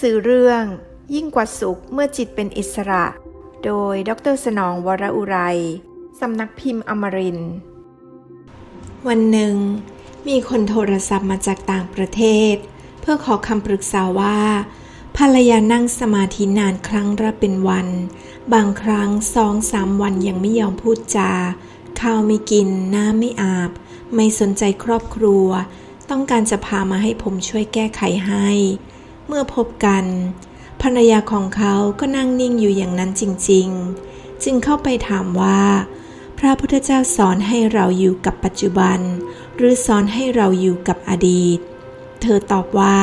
สือเรื่อง ยิ่งกว่าสุขเมื่อจิตเป็นอิสระ โดยดรสนองวรอุไรสำนักพิมพ์อมริน วันหนึ่ง มีคนโทรศัพท์มาจากต่างประเทศ เพื่อขอคำปรึกษาว่า ภรรยานั่งสมาธินานครั้งละเป็นวัน บางครั้งสองสามวันยังไม่ยอมพูดจา ข้าวไม่กิน น้ำไม่อาบ ไม่สนใจครอบครัว ต้องการจะพามาให้ผมช่วยแก้ไขให้ เมื่อพบกัน ภรรยาของเขาก็นั่งนิ่งอยู่อย่างนั้นจริง ๆ จึงเข้าไปถามว่า พระพุทธเจ้าสอนให้เราอยู่กับปัจจุบัน หรือสอนให้เราอยู่กับอดีต เธอตอบว่า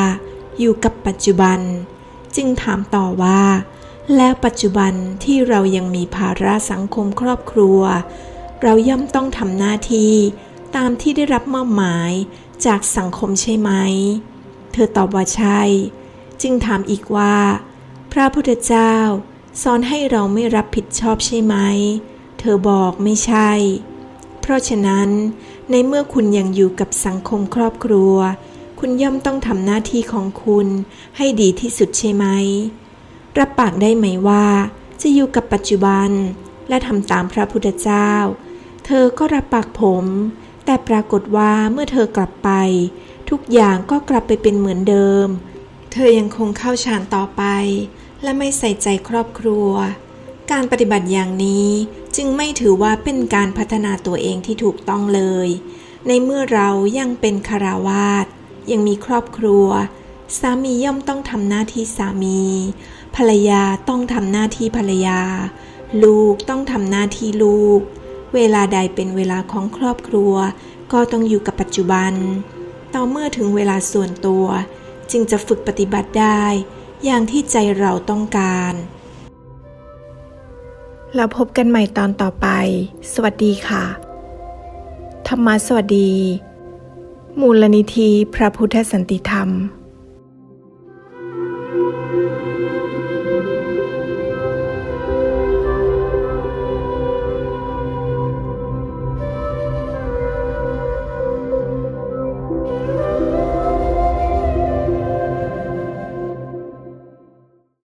อยู่กับปัจจุบัน จึงถามต่อว่า แล้วปัจจุบันที่เรายังมีภาระสังคมครอบครัว เราย่อมต้องทำหน้าที่ตามที่ได้รับมอบหมายจากสังคมใช่ไหม เธอตอบว่าใช่ จึงถามอีกว่า พระพุทธเจ้า สอนให้เราไม่รับผิดชอบใช่ไหม เธอบอกไม่ใช่ เพราะฉะนั้น ในเมื่อคุณยังอยู่กับสังคมครอบครัว คุณย่อมต้องทำหน้าที่ของคุณให้ดีที่สุดใช่ไหม รับปากได้ไหมว่า จะอยู่กับปัจจุบัน และทำตามพระพุทธเจ้า เธอก็รับปากผม แต่ปรากฏว่าเมื่อเธอกลับไป ทุกอย่างก็กลับไปเป็นเหมือนเดิม เธอยังคงเข้าฌานต่อไป และไม่ใส่ใจครอบครัว การปฏิบัติอย่างนี้จึงไม่ถือว่าเป็นการพัฒนาตัวเองที่ถูกต้องเลย ในเมื่อเรายังเป็นคาราวาสยังมีครอบครัว สามีย่อมต้องทำหน้าที่สามี ภรรยาต้องทำหน้าที่ภรรยา ลูกต้องทำหน้าที่ลูก เวลาใดเป็นเวลาของครอบครัว ก็ต้องอยู่กับปัจจุบัน ต่อเมื่อถึงเวลาส่วนตัว จึงจะฝึกปฏิบัติได้ อย่างที่ใจเราต้องการ แล้วพบกันใหม่ตอนต่อไป สวัสดีค่ะ ธรรมะสวัสดี มูลนิธิพระพุทธสันติธรรม